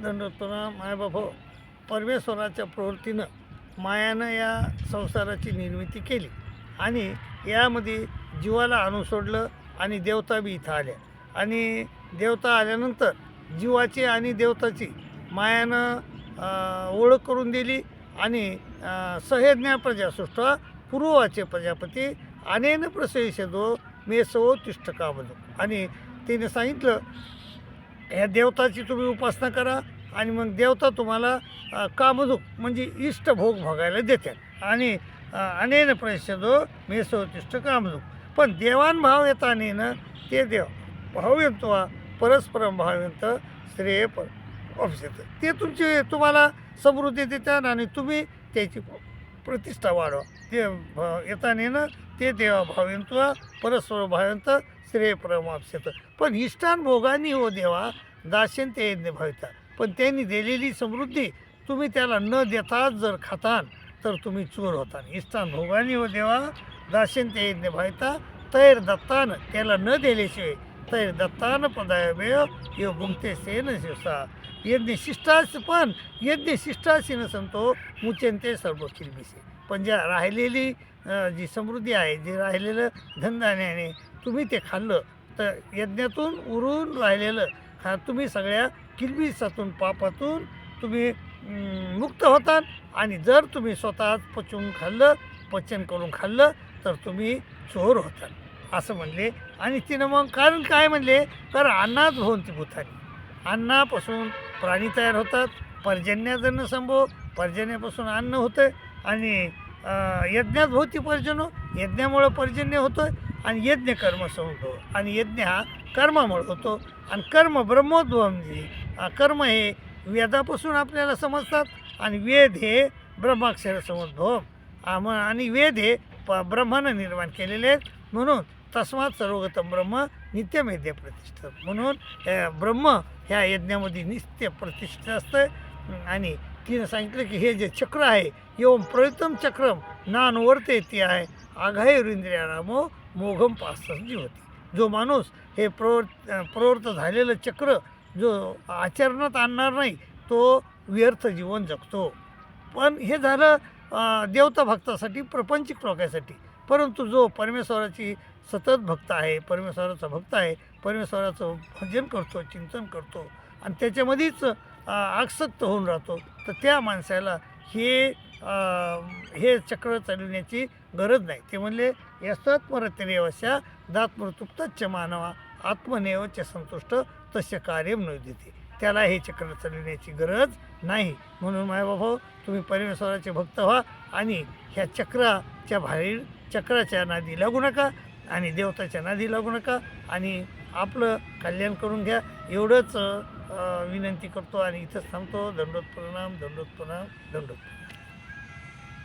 दंडोत्तरा मायबाप परमेश्वराच्या प्रवृत्तीनं मायानं या संसाराची निर्मिती केली. आणि यामध्ये जीवाला आणून सोडलं आणि देवता बी इथं आल्या. आणि देवता आल्यानंतर जीवाची आणि देवताची मायानं ओळख करून दिली आणि सहेज्ञा प्रजासृष्ट पूर्वाचे प्रजापती अनेन प्रसविषदो मेसो तिष्ठकामधो आणि तिने सांगितलं ह्या देवताची तुम्ही उपासना करा आणि मग देवता तुम्हाला कामधूक म्हणजे इष्ट भोग भोगायला देतात. आणि अनेन प्रसिद्धो मेसोतिष्ठ कामधूक. पण देवान भाव येतानेन ते देव भावयंत्वा परस्परम भावयंत श्रेय पर ऑफिस ते तुमची तुम्हाला समृद्धी देतात आणि तुम्ही त्याची प्रतिष्ठा वाढवा. ते भ- येतानेनं ते देवा भावयंत्वा परस्पर भाविंत श्रेय परमाप्स्यत पण इष्टान भोगानी हो देवा दाशन ते यज्ञ भाविता. पण त्यांनी दिलेली समृद्धी तुम्ही त्याला न देताच जर खातान तर तुम्ही चोर होता इष्टान भोगानी हो देवा दाशन ते यज्ञ भाविता तैर दत्तान त्याला न दिल्याशिवाय तैर दत्तान पदाय वेळ यो भुंगते सेन शिवसा. यज्ञ शिष्टास पण यज्ञ शिष्टाशी न संतो मुचेंते सर्व किलबिसे पण ज्या राहिलेली जी समृद्धी आहे जे राहिलेलं धनधान्याने तुम्ही ते खाल्लं तर यज्ञातून उरून राहिलेलं खा तुम्ही सगळ्या किलबिसातून पापातून तुम्ही मुक्त होतात. आणि जर तुम्ही स्वतः पचवून खाल्लं पचन करून खाल्लं तर तुम्ही चोर होतात. असं म्हणले. आणि तिनं मग कारण काय म्हणले? तर अन्नात भवंती भूतानी अन्नापासून प्राणी तयार होतात पर्जन्याजन संभव पर्जन्यापासून अन्न होतं आणि यज्ञात भोवती पर्जनो यज्ञामुळं पर्जन्य होतं आणि यज्ञ कर्म संभव आणि यज्ञ हा कर्मामुळे होतो आणि कर्म ब्रह्मोद्भव म्हणजे कर्म हे वेदापासून आपल्याला समजतात आणि वेद हे ब्रह्माक्षर समुद्भव आम- आणि वेद हे प ब्रह्मानं निर्माण केलेले आहेत. म्हणून तस्मात सर्वगतम ब्रह्म नित्यमेद्य प्रतिष्ठ. म्हणून ब्रह्म ह्या यज्ञामध्ये नित्य प्रतिष्ठ असतं. आणि तिनं सांगितलं की हे जे चक्र आहे एवं प्रयुतम चक्रम नानवर्ते ते आहे आघायुरिंद्रिया रामो मोघम जी होती. जो माणूस हे प्रवृत्त प्रवृत्त झालेलं चक्र जो आचरणात आणणार नाही तो व्यर्थ जीवन जगतो. पण हे झालं देवता भक्तासाठी प्रपंचिक लोकांसाठी. परंतु जो परमेश्वराची सतत भक्त आहे परमेश्वराचा भक्त आहे परमेश्वराचं भजन करतो चिंतन करतो आणि त्याच्यामध्येच आसक्त होऊन राहतो तर त्या माणसाला हे हे चक्र चालवण्याची गरज नाही. ते म्हणले यस्तत्मरतिरेवशा दात्मृतुप्तच्च मानवा आत्मनेव संतुष्ट तस्य कार्य न देते त्याला हे चक्र चालविण्याची गरज नाही. म्हणून मायबाबा तुम्ही परमेश्वराचे भक्त व्हा आणि ह्या चक्राच्या बाहेर चक्राच्या नादी लागू नका आणि देवताच्या नादी लागू नका आणि आपलं कल्याण करून घ्या. एवढंच विनंती करतो आणि इथंच थांबतो. दंडोत प्रणाम दंडोत प्रणाम दंडोत प्रणाम